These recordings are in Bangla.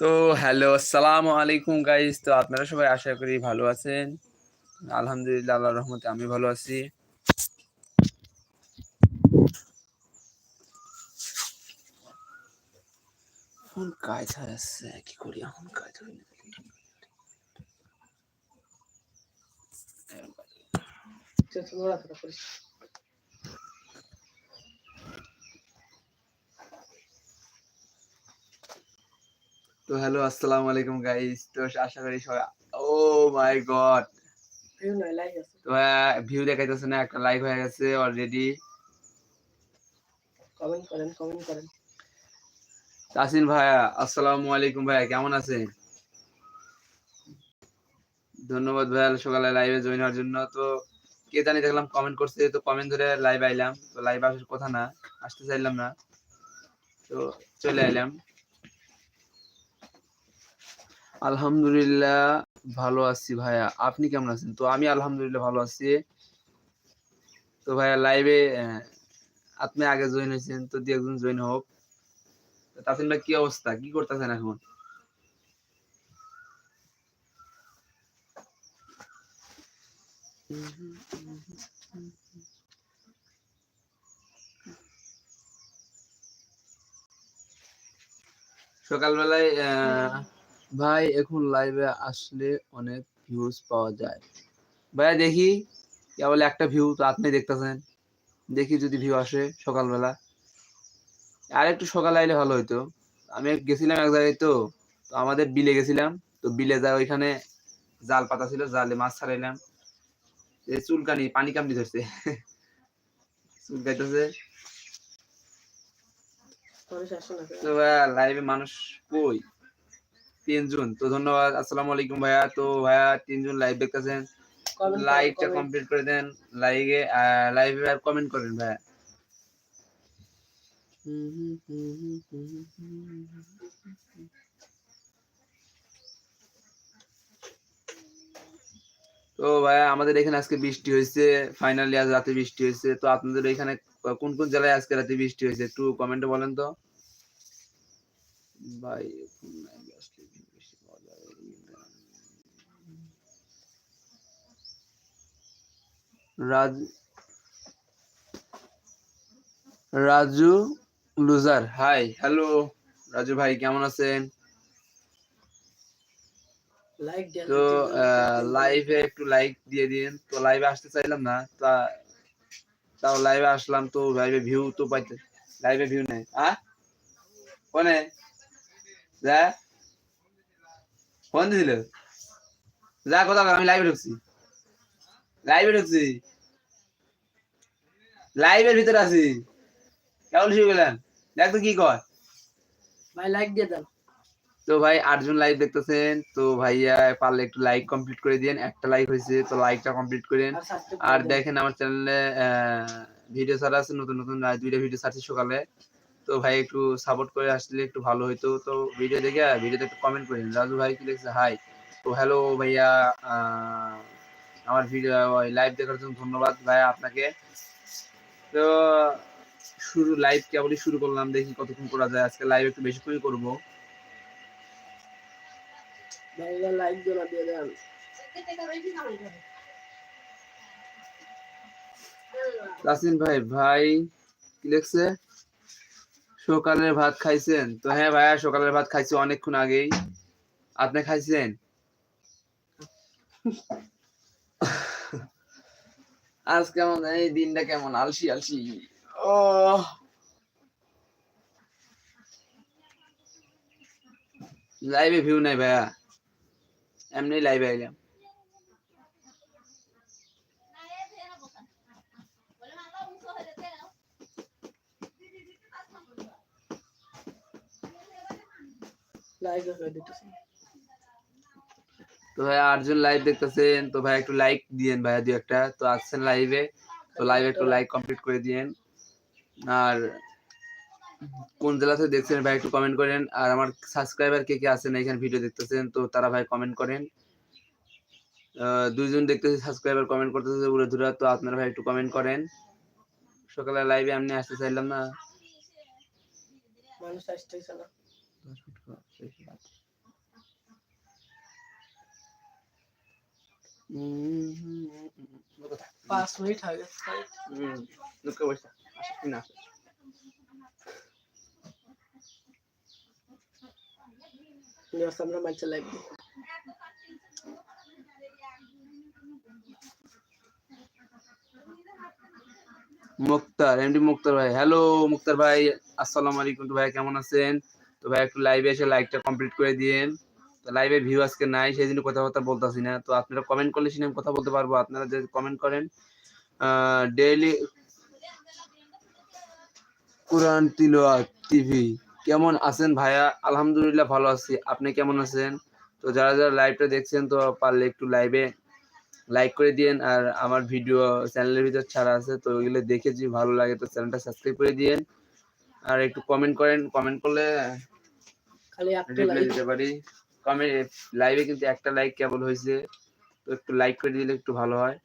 তো হ্যালো, আসসালামু আলাইকুম গাইস তো আপনারা সবাই আশা করি ভালো আছেন। আলহামদুলিল্লাহ, আল্লাহর রহমতে আমি ভালো আছি। ফোন কাজ আছে, কি করি এখন কাজ হয় তো হ্যালো আসসালামু আলাইকুম গাইস তো আশা করি সবাই ও মাই গড তো ভিউ দেখাইতেছে না একটা লাইক হয়ে গেছে অলরেডি কমেন্ট করেন কমেন্ট করেন। তাসিন ভাইয়া আসসালামু আলাইকুম ভাইয়া কেমন আছেন? ধন্যবাদ ভাইয়া সকালে লাইভে জয়েন হওয়ার জন্য। তো কে জানি দেখলাম কমেন্ট করছে তো কমেন্ট ধরে লাইভ আইলাম। তো লাইভ আসার কথা না আসতে চাইলাম না। তো চলে আইলাম। আলহামদুলিল্লাহ ভালো আছি ভাইয়া। আপনি কেমন আছেন? তো আমি আলহামদুলিল্লাহ ভালো আছি। তো ভাইয়া লাইভে আপনি আগে জয়েন হয়েছেন তো দিয়ে একজন জয়েন হোক। ভাই কি অবস্থা? কি করতেছেন এখন? সকালবেলায় আহ, ভাই এখন লাইভে আসলে অনেক ভিউজ পাওয়া যায়। ভাইয়া দেখি কেবল একটা ভিউ তো আপনি দেখতেছেন। দেখি যদি ভিউ আসে সকালবেলা। আর একটু সকালে আইলে ভালো হইতো। আমি গেছিলাম এক জায়গায় তো তো আমাদের বিলে গেছিলাম। তো বিলে যা ওইখানে জাল পাতা ছিল জালে মাছ ছাড়াইলাম। এই চুলকানি পানি কামড়ি ধরছে। চুলকাইতেছে। তো লাইভে মানুষ কই? তিনজন। তো ধন্যবাদ। আসসালামু আলাইকুম ভাইয়া। তো ভাইয়া তিনজন লাইভ দেখতেছেন। লাইকটা কমপ্লিট করে দেন। লাইভে লাইভে আর কমেন্ট করেন ভাইয়া। তো ভাইয়া আমাদের এখানে আজকে বৃষ্টি হয়েছে। ফাইনালি আজ রাতে বৃষ্টি হয়েছে। তো আপনাদের এখানে কোন কোন জেলায় আজকে রাতে বৃষ্টি হয়েছে? একটু কমেন্টে বলেন তো। ভাই খুলনায় বেশি পাওয়া যায়। Raj Raju loser hi hello Raju ভাই কেমন আছেন তো লাইভে একটু লাইক দিয়ে দিন। তো লাইভে আসতে চাইলাম না। তা তাও লাইভে আসলাম তো লাইভে ভিউ তো পাইতে লাইভে ভিউ নেই। হ্যাঁ কোনে? যা। ফোন দিছিল। যা কোথাও আমি লাইভে ঢুকছি। লাইভে ঢুকছি। লাইভের ভিতরে আছি। কেমন শুয়ে গেলেন দেখ তো কি কর ভাই লাইক দিয়ে দেন তো ভাই আটজন লাইভ দেখতেছেন। তো ভাইয়া পারলে একটু লাইক কমপ্লিট করে দিন একটা লাইক হয়েছে তো লাইকটা কমপ্লিট করেন। আর দেখেন আমার চ্যানেলে ভিডিও ছাড়া আছে নতুন নতুন দুইটা ভিডিও ছাড়ছি সকালে। তো ভাই একটু সাপোর্ট করে আসলে একটু ভালো হইতো। তো ভিডিও দেখে ভিডিওতে একটু কমেন্ট করেন রাজু ভাই কি লিখছে? হাই তো হ্যালো ভাইয়া আমার ভিডিও লাইভ দেখার জন্য ধন্যবাদ ভাইয়া আপনাকে। তো শুরু লাইভ কেবলই শুরু করলাম দেখি কতক্ষণ করা যায়। আজকে লাইভ একটু বেশি করে করব। ভাই লাইক জোড়া দিয়ে দেন। তাসিন ভাই ভাই কি লিখছে? সকালের ভাত খাইছেন? তো হ্যাঁ ভাইয়া সকালের ভাত খাইছি অনেকক্ষণ আগেই। আপনি খাইছেন? আজ কেমন? এই দিনটা কেমন? আলসি আলসি। ও লাইভে ভিউ নাই ভাইয়া। এমনি লাইভে আইলাম। লাইক করে দিতেছি তো ভাই আটজন লাইভ দেখতেছেন তো ভাই একটু লাইক দিয়েন ভাইয়া দুই একটা। তো আসছেন লাইভে তো লাইভে একটু লাইক কমপ্লিট করে দিয়েন। আর কোন জেলা থেকে দেখছেন ভাই একটু কমেন্ট করেন। আর আমার সাবস্ক্রাইবার কে কে আছেন এখানে ভিডিও দেখতেছেন তো তারা ভাই কমেন্ট করেন। দুইজন দেখতেছি সাবস্ক্রাইবার কমেন্ট করতেছে উড়ে ধুরা তো আপনারা ভাই একটু কমেন্ট করেন। সকালে লাইভে আমি আসতে চাইলাম না। মানুষ মুক্তার এমডি মুক্তার ভাই। হ্যালো মুক্তার ভাই। আসসালামু আলাইকুম ভাই। কেমন আছেন? তো ভাই, একটু লাইভে এসে লাইকটা কমপ্লিট করে দিয়েন। তো লাইভে ভিউ আজকে নাই সেই জন্য কথাবার্তা বলতেছি না। তো আপনারা কমেন্ট করলে সেখানে কথা বলতে পারব। আপনারা যদি কমেন্ট করেন ডেইলি কোরআন তিলাওয়াত টিভি কেমন আছেন ভাইয়া? আলহামদুলিল্লাহ ভালো আছি। আপনি কেমন আছেন? তো যারা যারা লাইভটা দেখছেন, তো পারলে একটু লাইভে লাইক করে দিয়েন। আর আমার ভিডিও চ্যানেলের ভিতর ছাড়া আছে, তো ওইগুলো দেখে যদি ভালো লাগে, তো চ্যানেলটা সাবস্ক্রাইব করে দিয়েন। আর একটু কমেন্ট করেন। কমেন্ট করলে খালি একটা লাইক দিতে পারি। কমেন্ট লাইভে কিন্তু একটা লাইক কেবল হয়েছে। তো একটু লাইক করে দিলে একটু ভালো হয়।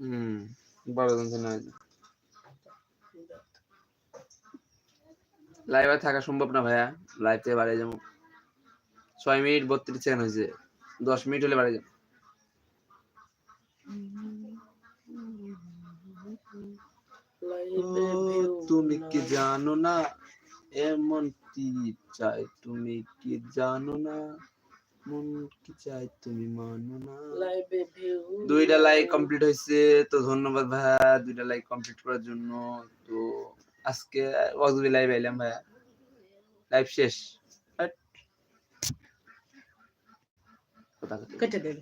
হুম বড় না লাইভে থাকা সম্ভব না ভাইয়া। লাইভ থেকে বাড়িয়ে যাব। ছয় মিনিট বত্রিশ সেকেন্ড হয়েছে। দশ মিনিট হলে বাড়িয়ে যাব। তুমি কি জানো না? এমন কি চাই তুমি কি জানো না? মন কি চাই তুমি মানো না? দুইটা লাইক কমপ্লিট হয়েছে তো ধন্যবাদ ভাইয়া দুইটা লাইক কমপ্লিট করার জন্য। তো আজকে অজবি লাইভ এলাম ভাইয়া। লাইভ শেষ? কেটে দেবে